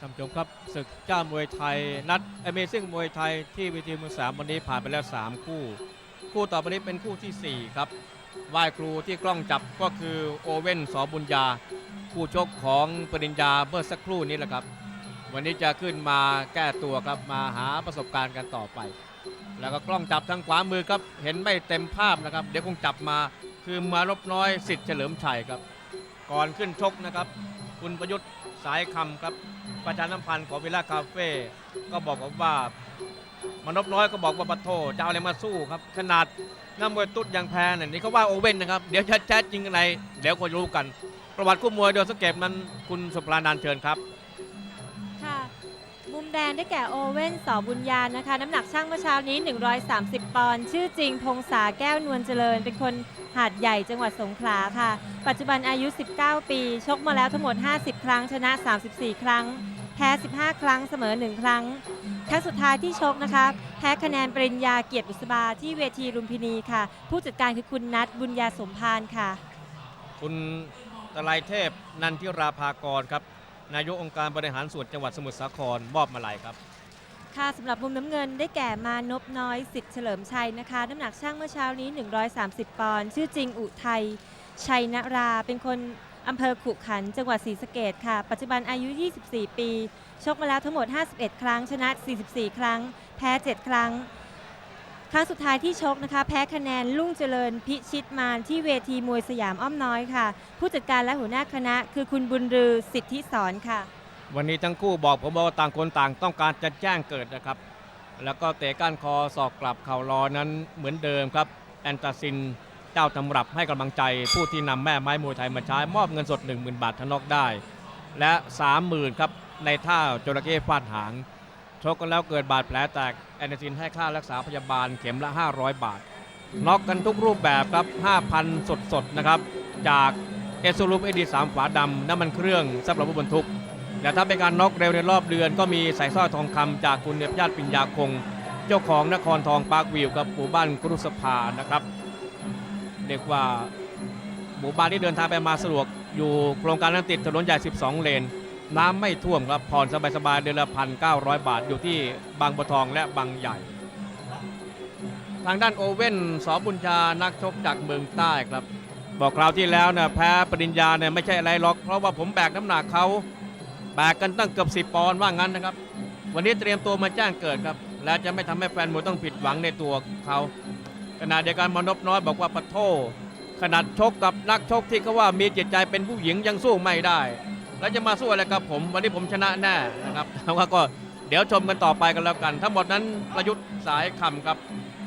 ท่านผู้ชมครับศึกเจ้ามวยไทยนัด Amazing มวยไทยที่เวทีมวยสามวันนี้ผ่านไปแล้ว 3 คู่ คู่ต่อไปนี้เป็นคู่ทีสี่ 4 ครับไหว้ครูที่กล้องจับก็คือโอเว่นสอบุญญา คู่ชกของปริญญาเมื่อสักครู่นี้แหละครับ วันนี้จะขึ้นมาแก้ตัวครับมาหาประสบการณ์กันต่อไป แล้วก็กล้องจับทางขวามือครับเห็นไม่เต็มภาพนะครับ เดี๋ยวคงจับมาคือมารบน้อยสิทธิ์เฉลิมชัยครับ ก่อนขึ้นชกนะครับ คุณประยุทธ์สายคำครับ ประชาสัมพันธ์ของวิลล่าคาเฟ่ก็บอกผมว่ามนพน้อยก็บอกว่าปะโทจะเอาอะไรมาสู้ครับ ขนาดน้ำมวยตุ๊ดยังแพ้เนี่ยนี่เขาว่าโอเว่นนะครับ เดี๋ยวชัดแท้จริงอะไร เดี๋ยวก็รู้กัน ประวัติคู่มวยโดยสเก็ตมันคุณสุปรานันเชิญครับค่ะมุมแดงได้แก่โอเว่นสอบุญญานะคะ น้ำหนักช่างเมื่อเช้านี้ 130 ปอนด์ชื่อจริง พงษาแก้วนวลเจริญ เป็นคนหาดใหญ่จังหวัดสงขลาค่ะ ปัจจุบันอายุ 19 ปี ชกมาแล้วทั้งหมด 50 ครั้งชนะ 34 ครั้ง แพ้ 15 ครั้งเสมอ 1 ครั้ง ครั้งสุดท้ายที่ชกนะคะ แพ้คะแนนปริญญาเกียรติบุษบาที่เวทีลุมพินีค่ะ ผู้จัดการคือคุณนัทบุญญาสมพานค่ะ คุณตะไลเทพนันทิราภากรครับ นายกองค์การบริหารส่วนจังหวัดสมุทรสาครมอบมาลัยครับ ค่ะสำหรับมุมน้ำเงินได้แก่มานพน้อยสิทธิ์เฉลิมชัยนะคะ น้ำหนักช่างเมื่อเช้านี้ 130 ปอนด์ชื่อจริงอุทัยชัยนราเป็นคน อำเภอขุขันจังหวัดศรีสะเกดค่ะ ปัจจุบันอายุ 24 ปี ชกมาแล้วทั้งหมด 51 ครั้ง ชนะ 44 ครั้ง แพ้ 7 ครั้ง ครั้งสุดท้ายที่ชกนะคะ แพ้คะแนนลุ่งเจริญพิชิตมารที่เวทีมวยสยามอ้อมน้อยค่ะ ผู้จัดการและหัวหน้าคณะ คือคุณบุญรือสิทธิสอนค่ะ วันนี้ทั้งคู่บอกผมว่าต่างคนต่างต้องการจะแจ้งเกิดนะครับ แล้วก็เตะก้านคอศอกกลับเข่ารอนั้นเหมือนเดิมครับ แอนตาซิน เจ้าตำรับให้กำลังใจผู้ที่นำแม่ไม้มวยไทยมาใช้มอบเงินสด 10,000 บาททนอกได้ และ 30,000ครับในท่าจระเข้ฟาดหางชกกันแล้วเกิดบาดแผลแตกแอนตาซินให้ค่ารักษาพยาบาลเข็มละ 500 บาทน็อกกันทุกรูปแบบครับ 5,000 สดๆนะครับ จากเอสซูรุมเอดีสามฝาดำน้ำมันเครื่องสำหรับรถบรรทุกแต่ถ้าเป็นการน็อกเร็วในรอบเดือน ก็มีสายสร้อยทองคำจากคุณเนบญาติปิญญาคง เจ้าของนครทองปาร์ควิวกับหมู่บ้านกรุสภานะครับ เรียกว่าหมู่บ้านที่เดินทางไปมาสะดวก อยู่โครงการนั้นติดถนนใหญ่ 12 เลน น้ำไม่ท่วมครับผ่อนสบายๆเดือนละพันเก้าร้อยบาท อยู่ที่บางบัวทองและบางใหญ่ ทางด้านโอเว่นสอบุญชานักชกจากเมืองใต้ครับ บอกคราวที่แล้วเนี่ยแพ้ปริญญาเนี่ยไม่ใช่อะไรหรอกเพราะว่าผมแบกน้ำหนักเขาแบกกันตั้งเกือบสิบปอนด์ว่างั้นนะครับ วันนี้เตรียมตัวมาแจ้งเกิดครับ และจะไม่ทำให้แฟนมวยต้องผิดหวังในตัวเขา ขณะเดียวกันมานพน้อยบอกว่าปะโทขนาดชกกับนักชกที่เขาว่ามีจิตใจเป็นผู้หญิงยังสู้ไม่ได้ แล้วจะมาสู้อะไรกับผม วันนี้ผมชนะแน่นะครับแต่ว่าก็เดี๋ยวชมกันต่อไปกันแล้วกัน ทั้งหมดนั้นประยุทธ์สายคำครับ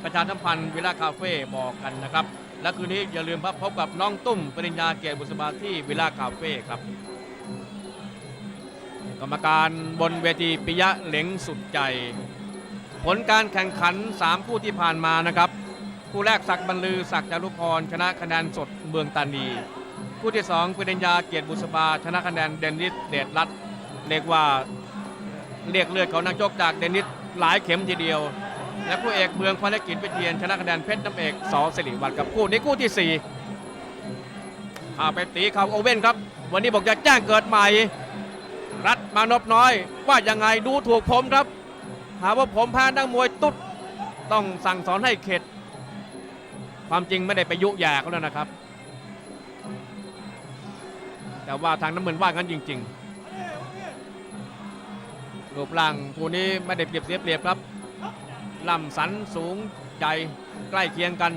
ประชาสัมพันธ์วิลาคาเฟ่บอกกันนะครับ และคืนนี้อย่าลืมพบกับน้องตุ้มปริญญาเกียรติบุษบาที่วิลาคาเฟ่ครับกรรมการบนเวทีปิยะเหลงสุดใจ ผลการแข่งขัน 3 คู่ที่ผ่านมานะครับ คู่แรกศักดิ์บรรลือศักดิ์จารุพรชนะคะแนนสดเมืองตานี คู่ที่2ปริญญาเกียรติบุษบาชนะคะแนนเดนิสเดชรัตเรียกว่าเรียกเลือดของนักชกจากเดนิสหลายเข็มทีเดียว และคู่เอกเมืองพรกิจวิเทียนชนะคะแนนเพชรน้ำเอกสอสิริวัฒน์กับคู่นี้คู่ที่สี่ข้าไปตีเขาโอเว่นครับ วันนี้บอกจะแจ้งเกิดใหม่ รัฐมานพน้อย ว่ายังไงดูถูกผมครับ หาว่าผมแพ้นักมวยตุ๊ดต้องสั่งสอนให้เข็ด ความจริงไม่ได้ไปยุแย่เขาแล้วนะครับ แต่ว่าทางน้ำเงินว่างั้นจริงๆรูปร่างคู่นี้ไม่ได้เปรียบเสียเปรียบครับลำสันสูงใหญ่ใกล้เคียงกัน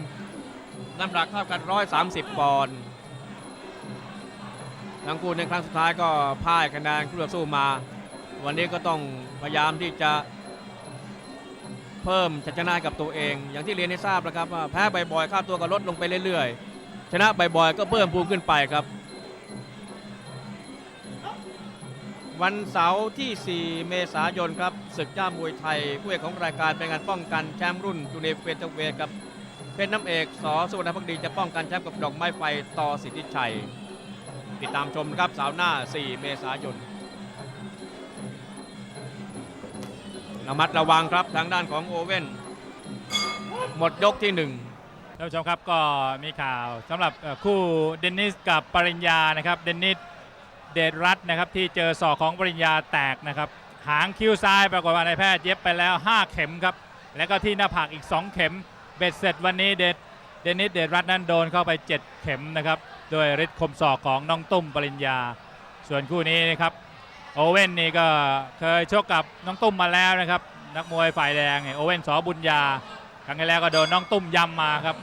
น้ำหนักเท่ากัน 130 ปอนด์ทั้งคู่ในครั้งสุดท้ายก็พ่ายคะแนนคู่ต่อสู้มา วันนี้ก็ต้องพยายามที่จะ เพิ่มชัยชนะกับตัวเอง อย่างที่เรียนให้ทราบแล้วครับว่าแพ้บ่อยๆค่าตัวก็ลดลงไปเรื่อยๆ ชนะบ่อยๆก็เพิ่มพูนขึ้นไปครับ วันเสาร์ที่ 4 เมษายนครับศึกจ้ามวยไทยคู่เอกของรายการเป็นงานป้องกันแชมป์รุ่นจูเนียร์เฟเธอร์เวทครับเพชรน้ำเอกสอสุวรรณพักดีจะป้องกันแชมป์กับดอกไม้ไฟต่อสิทธิชัย ติดตามชมครับเสาร์หน้า 4 เมษายน ระมัดระวังครับทางด้านของโอเว่น หมดยกที่1ท่านผู้ชมครับก็มีข่าวสำหรับเอ่อคู่เดนนิสกับปริญญานะครับเดนนิสเดชรัตน์นะครับที่เจอศอกของปริญญาแตกนะครับหางคิ้วซ้ายปรากฏว่านายแพทย์เย็บไปแล้ว 5 เข็มครับแล้วก็ที่หน้าผากอีก 2 เข็มเบ็ดเสร็จวันนี้เดชเดนนิสเดชรัตน์นั้นโดนเข้าไป 7 เข็มนะครับโดยฤทธิ์คมศอกของน้องตุ้มปริญญา ส่วนคู่นี้นะครับ โอเว่นนี่ก็เคยชกกับน้องตุ้มมาแล้วนะครับ นักมวยฝ่ายแดงเนี่ยโอเว่นสอบุญญาครั้งที่แล้วก็โดนน้องตุ้มยำมาครับ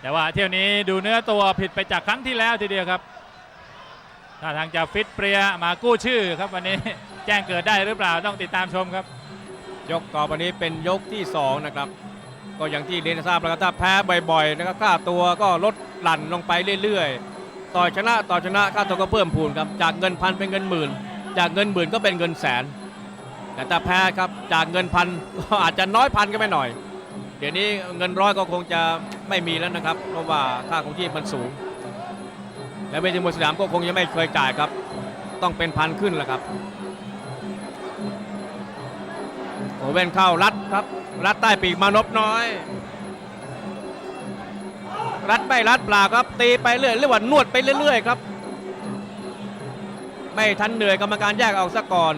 แต่ว่าเที่ยวนี้ดูเนื้อตัวผิดไปจากครั้งที่แล้วทีเดียวครับถ้าทางจะฟิตเปรียมากู้ชื่อครับวันนี้แจ้งเกิดได้หรือเปล่าต้องติดตามชมครับ ยกต่อไปนี้เป็นยกที่ 2 นะครับ ก็อย่างที่เรียนทราบแล้วก็ถ้าแพ้บ่อยๆนะครับค่าตัวก็ลดหลั่นลงไปเรื่อยๆ ต่อชนะต่อชนะค่าตัวก็เพิ่มพูนครับจากเงินพันเป็นเงินหมื่น จากเงินหมื่นก็เป็นเงินแสน แต่ถ้าแพ้ครับจากเงินพันก็อาจจะน้อยพันก็ไม่หน่อย เดี๋ยวนี้เงินร้อยก็คงจะไม่มีแล้วนะครับ เพราะว่าค่าของชีพมันสูง และเวทีมวยสนามก็คงยังไม่เคยจ่ายครับ ต้องเป็นพันขึ้นแหละครับโอเว่นเข้ารัดครับ รัดใต้ปีกมานพน้อย รัดไม่รัดปล่าครับตีไปเรื่อยเรียกว่านวดไปเรื่อยๆครับ ไม่ทันเหนื่อยกรรมการแยกเอาซะก่อน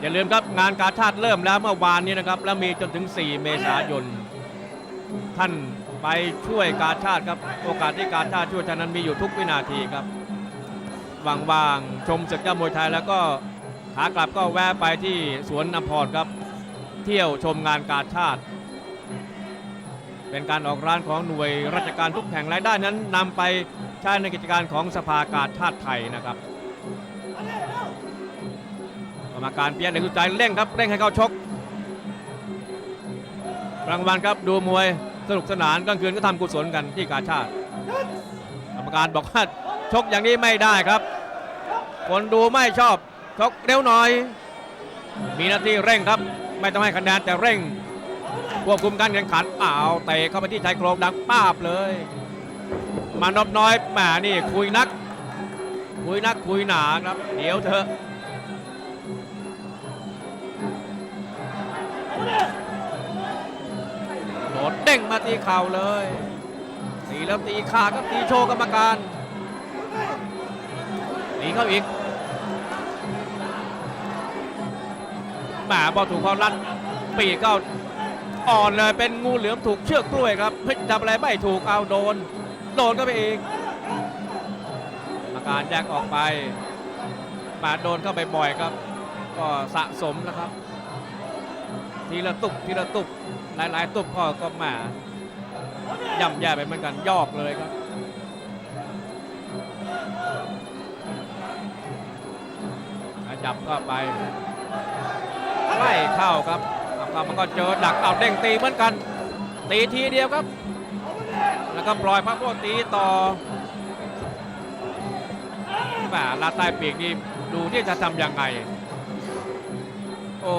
อย่าลืมครับงานการชาติเริ่มแล้วเมื่อวานนี้นะครับ แล้วมีจนถึง 4 เมษายน ท่านไปช่วยการชาติครับ โอกาสที่การชาติช่วยท่านนั้นมีอยู่ทุกวินาทีครับว่างๆชมศึกยอดมวยไทยแล้วก็ขากลับก็แวะไปที่สวนอัมพรครับ เที่ยวชมงานการชาติ เป็นการออกร้านของหน่วยราชการทุกแห่งรายได้นั้นนำไปใช้ในกิจการของสภากาชาติไทยนะครับ รรมการเปียกในสุดใจเร่งครับเร่งให้เข้าชกรางวัลครับดูมวยสนุกสนานกลางคืนก็ทำกุศลกันที่กาชาติกรรมการบอกว่าชกอย่างนี้ไม่ได้ครับ คนดูไม่ชอบชกเร็วหน่อย มีหน้าที่เร่งครับ ไม่ต้องให้คะแนนแต่เร่งควบคุมการแข่งขันอ้าเตะเข้าไปที่ชายโครงดังป้าบเลย มานพน้อยแหมนี่คุยนัก คุยนักคุยหนาครับ เดี๋ยวเถอ โดดเด้งมาตีเข่าเลยตีแล้วตีขาก็ตีโชว์กรรมการตีเข้าอีกแหมบอลถูกเขารัดปีกก็อ่อนเลยเป็นงูเหลือมถูกเชือกกล้วยครับเฮ้ยทำอะไรไม่ถูกเอาโดน โดนก็ไปอีกอาการแยกออกไปหมาโดนเข้าไปบ่อยครับ ก็สะสมนะครับ ทีละตุบทีละตุบหลายๆตุบก็ก็มาย่ำแย่ไปเหมือนกันยอกเลยครับขยับเข้าไปไม่เข้าครับเข้ามันก็เจอดักเอาเด้งตีเหมือนกัน ตีทีเดียวครับ แล้วก็ปล่อยพระพวกตีต่อแหมลาใต้ปีกนี่ดูที่จะทำยังไง โอ้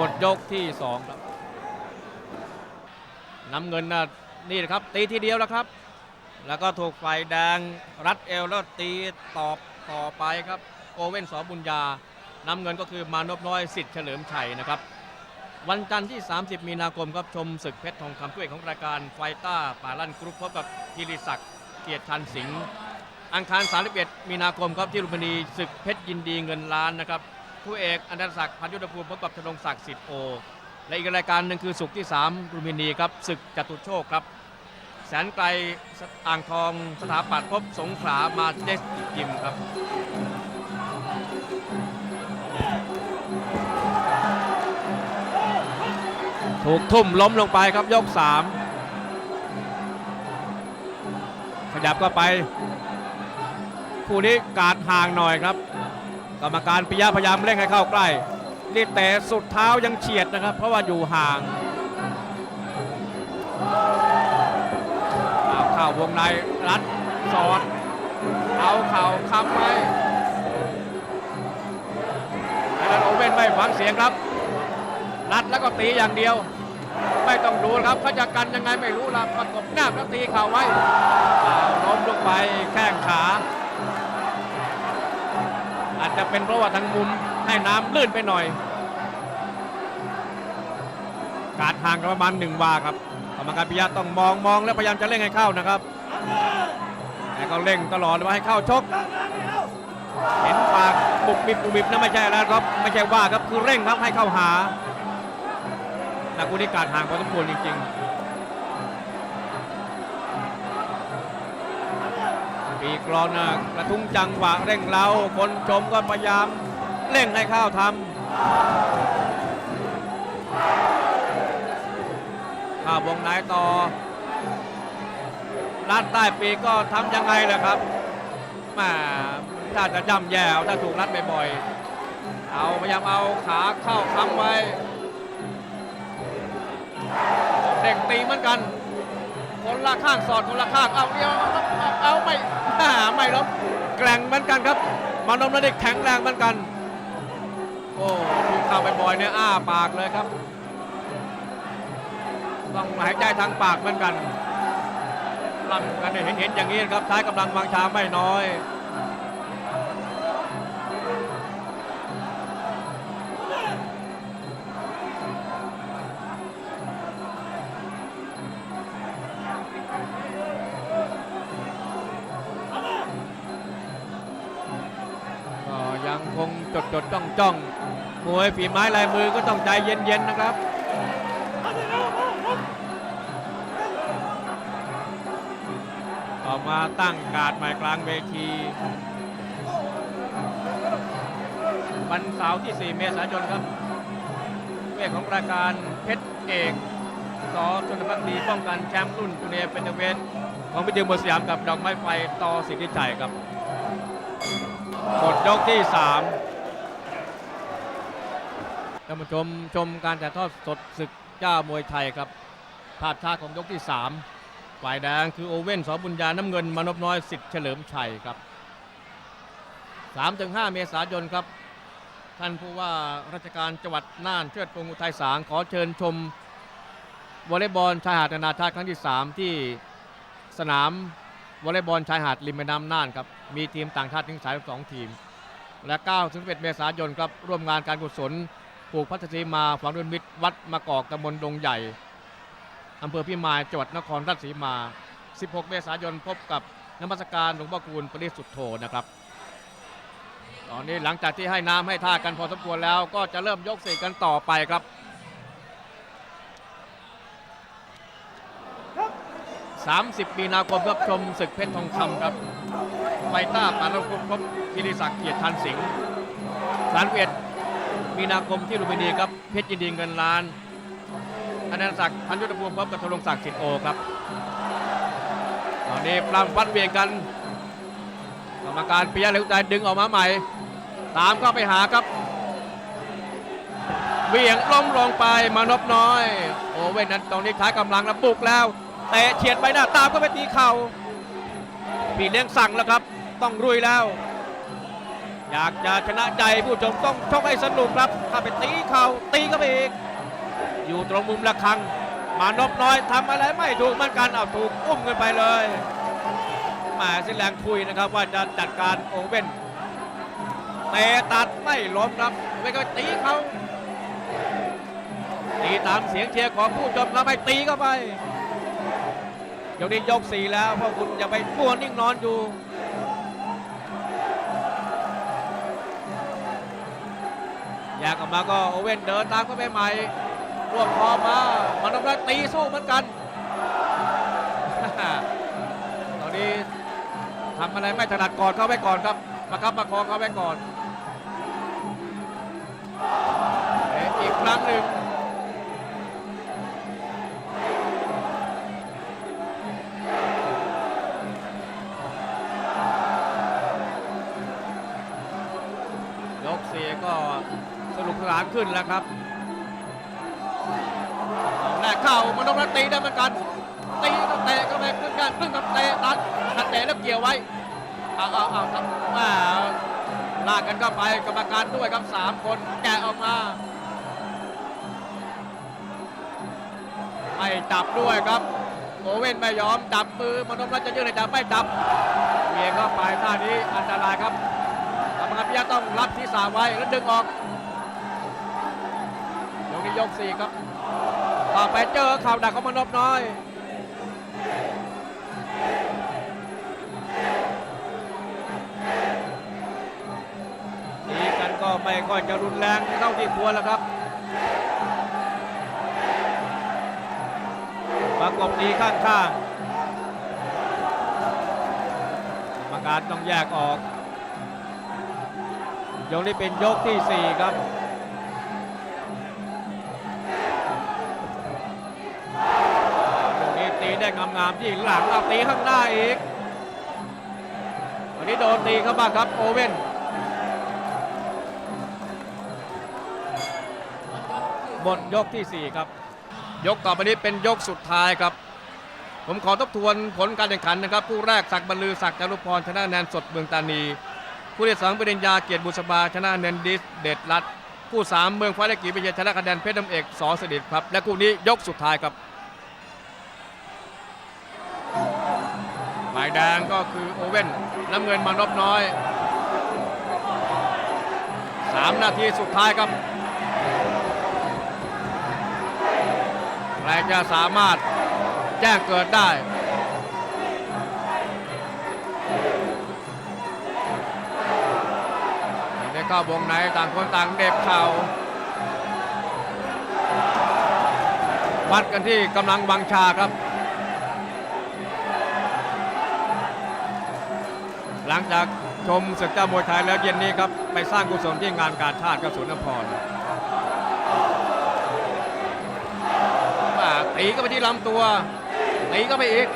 หมดยกที่สองครับน้ำเงินนะนี่นะครับตีทีเดียวแล้วครับ แล้วก็ถูกไฟแดงรัดเอวแล้วตีตอบต่อไปครับโอเว่นสอบุญญา น้ำเงินก็คือมานพน้อยสิทธิ์เฉลิมชัยนะครับวันจันทร์ที่ 30 มีนาคมครับชมศึกเพชรทองคำถ้วยของรายการไฟต้าป่าลั่นกรุ๊ปพบกับกิริศักดิ์เกียรติชันสิงห์อังคาร 31 มีนาคมครับที่ลุมพินีศึกเพชรยินดีเงินล้านนะครับ คู่เอกอันดรศักดิ์พันยุทธภูมิพบกับธนงศักดิ์สิทธิ์โอ และอีกรายการหนึ่งคือสุกร์ที่3ลุมินีครับศึกจตุโชคครับ แสนไกลอ่างทองสถาปัตย์พบสงขลามาเจสยิมครับถูกทุ่มล้มลงไปครับยก 3 ขยับก็ไป คู่นี้การห่างหน่อยครับ กรรมการปิยะพยายามเร่งให้เข้าใกล้นี่แต่สุดเท้ายังเฉียดนะครับ เพราะว่าอยู่ห่างเอาข้าวงในรัดสอดเอาเข่าค้ำไว้แล้วโอเว่นไม่ฟังเสียงครับ รัดแล้วก็ตีอย่างเดียว ไม่ต้องดูครับเขาจะกันยังไงไม่รู้ละประกบหน้าแล้วตีเข่าไว้ล้มลงไปแข้งขา อาจจะเป็นเพราะว่าทางมุมให้น้ำลื่นไปหน่อย การห่างกันประมาณหนึ่งวาครับกรรมการพิยะต้องมองมองแล้วพยายามจะเร่งให้เข้านะครับแต่ก็เร่งตลอดว่าให้เข้าชก เห็นปากบุบบิบบุบบิบนั่นไม่ใช่แล้วครับไม่ใช่ว่าครับคือเร่งครับให้เข้าหาแต่กุนิการห่างพอสมควรจริง ๆ ปีกรอนกระทุ้งจังหวะเร่งเราคนชมก็พยายามเร่งให้ข้าวทำข้าววงในต่อรัดใต้ปีก็ทำยังไงล่ะครับแมาถ้าจะย่ำแย่ถ้าถูกรัดบ่อยๆเอาพยายามเอาขาเข้าค้ำไว้เด้งตีเหมือนกัน คนละข้างสอดคนละข้างเอาเดียวเอาไม่ ไม่ลบแกร่งเหมือนกันครับ มานมระดิกแข็งแรงเหมือนกัน โอ้ถูกเข้าไปบ่อยเนี่ยอ้าปากเลยครับ ต้องหายใจทางปากเหมือนกันลำกันเห็นเห็นอย่างนี้ครับใช้กำลังวางชาไม่น้อย จ้องมวยฝีไม้ลายมือก็ต้องใจเย็นๆนะครับต่อมาตั้งการดใหม่กลางเวทีวันเสาร์ที่ 4 เมษายนครับเวทของรายการเพชรเอกสอชนพักดีป้องกันแชมป์รุ่นจูเนียร์เป็นเวทของพิจิตรมวยสยามกับดอกไม้ไฟต่อสิทธิชัยครับหมดยกที่ 3 ท่านผู้ชมชมการถ่ายทอดสดศึกเจ้ามวยไทยครับภาพช้าของยกที่ 3 ฝ่ายแดงคือโอเว่นสอบุญญาน้ำเงินมานพน้อยสิทธิ์เฉลิมชัยครับ 3-5 เมษายนครับ ท่านผู้ว่าราชการจังหวัดน่านเชิดพงษ์อุทัยสางขอเชิญชมวอลเลย์บอลชายหาดนานาชาติครั้งที่ 3 ที่สนามวอลเลย์บอลชายหาดริมแม่น้ำน่านครับ มีทีมต่างชาติถึง32ทีม และ9ถึง11 เมษายนครับร่วมงานการกุศล ปลูกพัฒสีมาฝังดุลมิตรวัดมะกอกตำบลดงใหญ่อำเภอพิมายจังหวัดนครราชสีมา 16 เมษายนพบกับนมัสการหลวงพ่อคูณปริสุทธโธนะครับ ตอนนี้หลังจากที่ให้น้ำให้ท่ากันพอสมควรแล้วก็จะเริ่มยกสี่กันต่อไปครับ30 มีนาคมครับชมศึกเพชรทองคำครับไฟต้าปานคุมพบกิติศักดิ์เกียรติทันสิงห์สารเวียด มีนาคมที่ลุมพินีครับเพชรยินดีเงินล้านอนันศักดิ์พันยุทธภูมิพบกับธนงศักดิ์สิทธิ์โอครับตอนนี้ปล้ำฟัดเวียงกันกรรมการปิยะเหลวใจดึงออกมาใหม่ ตามเข้าไปหาครับเวียงล้มลงไปมานพน้อย โอเว่นนั้นตรงนี้ใช้กำลังแล้วบุกแล้วเตะเฉียดใบหน้าตามก็ไปตีเข่าพี่เลี้ยงสั่งแล้วครับ ต้องรุยแล้ว อยากจะชนะใจผู้ชมต้องชกให้สนุกครับ ถ้าไปตีเข่าตีก็ไปอีก อยู่ตรงมุมระฆัง มานพน้อยทำอะไรไม่ถูกเหมือนกันเอาถูกอุ้มกันไปเลยหมาสิแรงคุยนะครับว่าจะจัดการโอเว่นเตะตัดไม่ล้มครับไม่ก็ตีเขาตีตามเสียงเชียร์ของผู้ชมครับให้ตีเข้าไปยกนี้ยกสี่แล้วพราะคุณอย่าไปมัวนิ่งนอนอยู่ ยากออกมาก็โอเว่นเดินตามเข้าไปใหม่รวบคอมามันต้องได้ตีสู้เหมือนกัน ตอนนี้ทำอะไรไม่ถนัดก่อนเข้าไว้ก่อนครับประคับประคองเข้าไว้ก่อนอีกครั้งหนึ่ง ขึ้นแล้วครับเอาแรกเข้ามานพรัตน์ตีได้เหมือนกันตีก็เตะก็ไปขึ้นกันขึ้นกับเตะตัดตัดเตะแล้วเกี่ยวไว้เอาเอาเอาครับมาลากกันเข้าไปกรรมการด้วยครับสามคนแกะออกมาไม่จับด้วยครับโอเว่นไม่ยอมจับมือมนพรัตน์จะยื่นให้จับไม่จับเวียงเข้าไปท่านี้อันตรายครับกรรมการพิยะต้องรับที่สาไว้แล้วดึงออก ยกสี่ครับต่อไปเจอเข่าดักขามันบน้อย นี่กันก็ไม่ค่อยจะรุนแรงเท่าที่ควรแล้วครับปรากบดีข้างๆประการต้องแยกออก ยกนี้เป็นยกที่ 4 ครับ งามๆที่หลังเอาตีข้างหน้าอีกวันนี้โดนตีเข้าบ้างครับโอเว่นหมดยกที่ 4 ครับ ยกต่อไปนี้เป็นยกสุดท้ายครับ ผมขอทบทวนผลการแข่งขันนะครับคู่แรกศักดิ์บรรลือศักดิ์จารุพรชนะแนนสดเมืองตานีคู่ที่สองปริญญาเกียรติบุษบาชนะแนนดิสเดชรัตน์คู่สามเมืองฟ้าแลกีวิเยชนะคะแนนเพชรน้ำเอกสอสดิตครับและคู่นี้ยกสุดท้ายครับ ดงก็คือโอเว่นน้ำเงินมานพน้อยสามนาทีสุดท้ายครับใครจะสามารถแจ้งเกิดได้ได้เข้าวงในต่างคนต่างเด็บเข่าวัดกันที่กำลังวังชาครับ ลังจากชมศึกเจ้ามวยไทยแล้วเย็นนี้ครับ ไปสร้างกุศลที่งานการชาติกระสุนพรตีก็ไปที่ลำตัวตีก็ไปอีก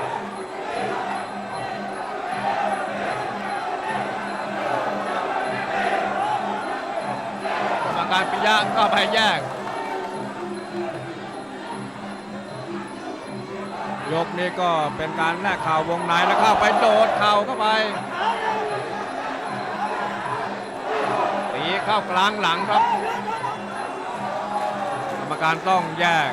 กรรมการปิยะก็ไปแยกยกนี้ก็เป็นการแลกข่าววงในแล้วเข้าไปโดดเข่าเข้าไป เข้ากลางหลังครับกรรมการต้องแยก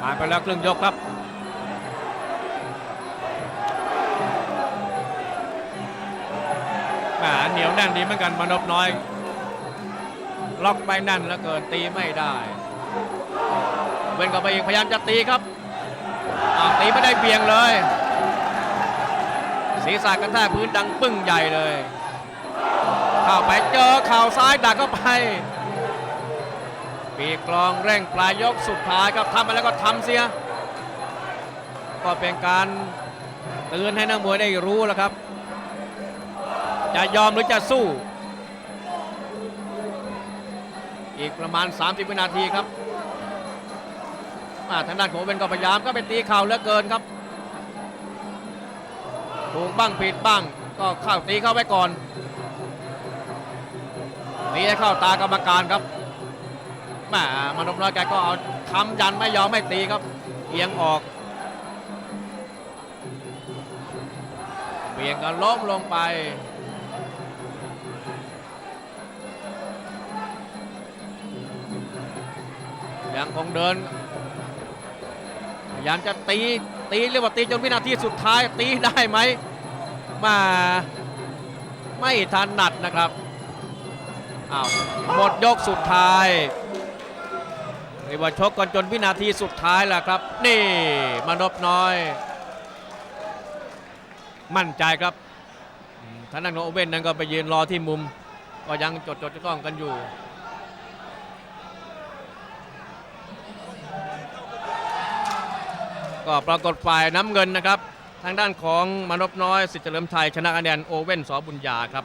ผ่านไปแล้วครึ่งยกครับหมเหนียวแน่นดีเหมือนกันมนพน้อย ล็อกไปแน่นแล้วเกินตีไม่ได้ เว้นกับไปอีกพยายามจะตีครับตีไม่ได้เบี่ยงเลย ศีรษะกระแทกพื้นดังปึ้งใหญ่เลย เข้าไปเจอเข่าซ้ายดักเข้าไปปีกลองเร่งปลายยกสุดท้ายครับทำไปแล้วก็ทำเสีย ก็เป็นการเตือนให้นักมวยได้รู้แล้วครับ จะยอมหรือจะสู้ อีกประมาณ 30 วินาทีครับอ่าทางด้านของเวนก็พยายามก็ไปตีเข่าเหลือเกินครับถูกบ้างผิดบ้างก็เข้าตีเข้าไปก่อน ตีให้เข้าตากรรมการครับแหมมานพน้อยแกก็เอาคำยันไม่ยอมไม่ตีครับเอียงออกเบี่ยงกันล้มลงไปยังคงเดินพยายามจะตีตีเรียกว่าตีจนวินาทีสุดท้ายตีได้ไหมมาไม่ทันนัดนะครับ อ้าวหมดยกสุดท้ายเรียกว่าชกกันจนวินาทีสุดท้ายแหละครับ นี่มานพน้อย มั่นใจครับท่านนักโนเว่นนั้นก็ไปยืนรอที่มุม ก็ยังจดจดจ้องกันอยู่ก็ปรากฏฝ่ายน้ำเงินนะครับ ทางด้านของมานพน้อยสิทธิ์เฉลิมไทยชนะคะแนนโอเว่นสอบุญญาครับ